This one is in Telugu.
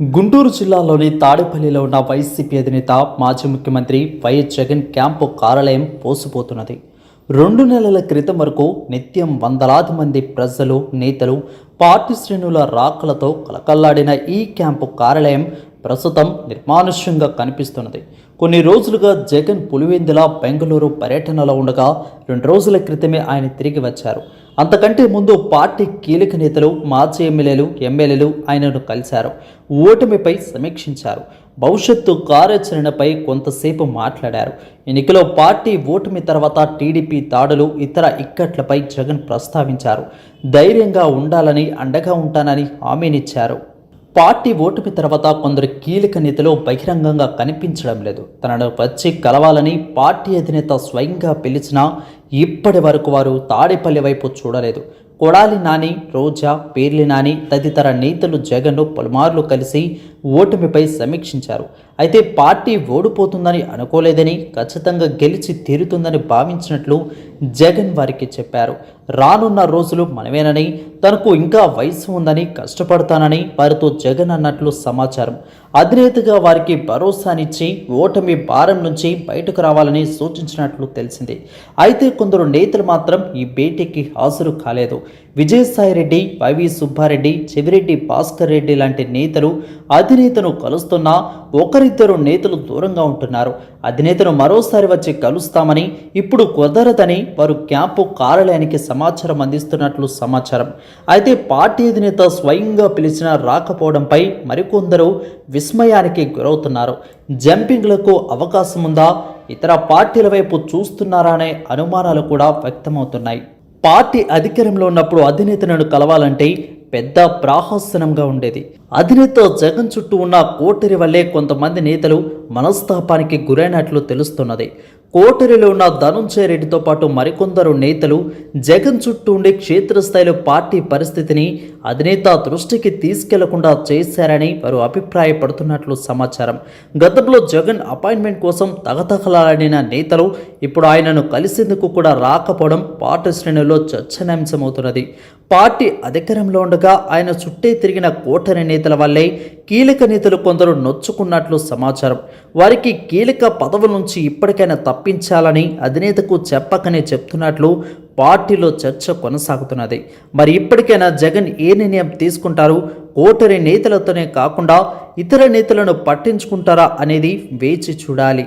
గుంటూరు జిల్లాలోని తాడేపల్లిలో ఉన్న వైసీపీ అధినేత మాజీ ముఖ్యమంత్రి వైఎస్ జగన్ క్యాంపు కార్యాలయం పోసిపోతున్నది. రెండు నెలల క్రితం వరకు నిత్యం వందలాది మంది ప్రజలు నేతలు పార్టీ శ్రేణుల రాకలతో కలకల్లాడిన ఈ క్యాంపు కార్యాలయం ప్రస్తుతం నిర్మానుష్యంగా కనిపిస్తున్నది. కొన్ని రోజులుగా జగన్ పులివెందుల బెంగళూరు పర్యటనలో ఉండగా రెండు రోజుల క్రితమే ఆయన తిరిగి వచ్చారు. అంతకంటే ముందు పార్టీ కీలక నేతలు మాజీ ఎమ్మెల్యేలు ఎమ్మెల్యేలు ఆయనను కలిశారు. ఓటమిపై సమీక్షించారు. భవిష్యత్తు కార్యాచరణపై కొంతసేపు మాట్లాడారు. ఎన్నికలో పార్టీ ఓటమి తర్వాత టీడీపీ దాడులు ఇతర ఇక్కట్లపై జగన్ ప్రస్తావించారు. ధైర్యంగా ఉండాలని అండగా ఉంటానని హామీనిచ్చారు. పార్టీ ఓటమి తర్వాత కొందరు కీలక నేతలు బహిరంగంగా కనిపించడం లేదు. తనను వచ్చి కలవాలని పార్టీ అధినేత స్వయంగా పిలిచినా ఇప్పటి వరకు వారు తాడేపల్లి వైపు చూడలేదు. కొడాలి నాని రోజా పేర్లి నాని తదితర నేతలు జగన్ను పలుమార్లు కలిసి ఓటమిపై సమీక్షించారు. అయితే పార్టీ ఓడిపోతుందని అనుకోలేదని ఖచ్చితంగా గెలిచి తీరుతుందని భావించినట్లు జగన్ వారికి చెప్పారు. రానున్న రోజులు మనమేనని తనకు ఇంకా వయసు ఉందని కష్టపడతానని వారితో జగన్ అన్నట్లు సమాచారం. అధినేతగా వారికి భరోసానిచ్చి ఓటమి భారం నుంచి బయటకు రావాలని సూచించినట్లు తెలిసింది. అయితే కొందరు నేతలు మాత్రం ఈ భేటీకి హాజరు కాలేదు. విజయసాయిరెడ్డి వైవి సుబ్బారెడ్డి చెవిరెడ్డి భాస్కర్ రెడ్డి లాంటి నేతలు అధినేతను కలుస్తున్నా ఒకరిద్దరు నేతలు దూరంగా ఉంటున్నారు. అధినేతను మరోసారి వచ్చి కలుస్తామని ఇప్పుడు కుదరదని వారు క్యాంపు కార్యాలయానికి సమాచారం అందిస్తున్నట్లు సమాచారం. అయితే పార్టీ అధినేత స్వయంగా పిలిచిన రాకపోవడంపై మరికొందరు విస్మయానికి గురవుతున్నారు. జంపింగ్లకు అవకాశం ఉందా? ఇతర పార్టీల వైపు చూస్తున్నారా అనే అనుమానాలు కూడా వ్యక్తమవుతున్నాయి. పార్టీ అధికారంలో ఉన్నప్పుడు అధినేతను కలవాలంటే పెద్ద ప్రాహసనంగా ఉండేది. అధినేత జగన్ చుట్టూ ఉన్న కోటరి వల్లే కొంతమంది నేతలు మనస్తాపానికి గురైనట్లు తెలుస్తున్నది. కోటరిలో ఉన్న ధనుంజయ రెడ్డితో పాటు మరికొందరు నేతలు జగన్ చుట్టూ ఉండే క్షేత్రస్థాయిలో పార్టీ పరిస్థితిని అధినేత దృష్టికి తీసుకెళ్ళకుండా చేశారని వారు అభిప్రాయపడుతున్నట్లు సమాచారం. గతంలో జగన్ అపాయింట్మెంట్ కోసం తగతగలాడిన నేతలు ఇప్పుడు ఆయనను కలిసేందుకు కూడా రాకపోవడం పార్టీ శ్రేణుల్లో చర్చనాంశమవుతున్నది పార్టీ అధికారంలో ఉండగా ఆయన చుట్టే తిరిగిన కోటరి నేతల వల్లే కీలక నేతలు కొందరు నొచ్చుకున్నట్లు సమాచారం. వారికి కీలక పదవుల నుంచి ఇప్పటికైనా తప్పించాలని అధినేతకు చెప్పకనే చెప్తున్నట్లు పార్టీలో చర్చ కొనసాగుతున్నది. మరి ఇప్పటికైనా జగన్ ఏ నిర్ణయం తీసుకుంటారు? కోటరి నేతలతోనే కాకుండా ఇతర నేతలను పట్టించుకుంటారా అనేది వేచి చూడాలి.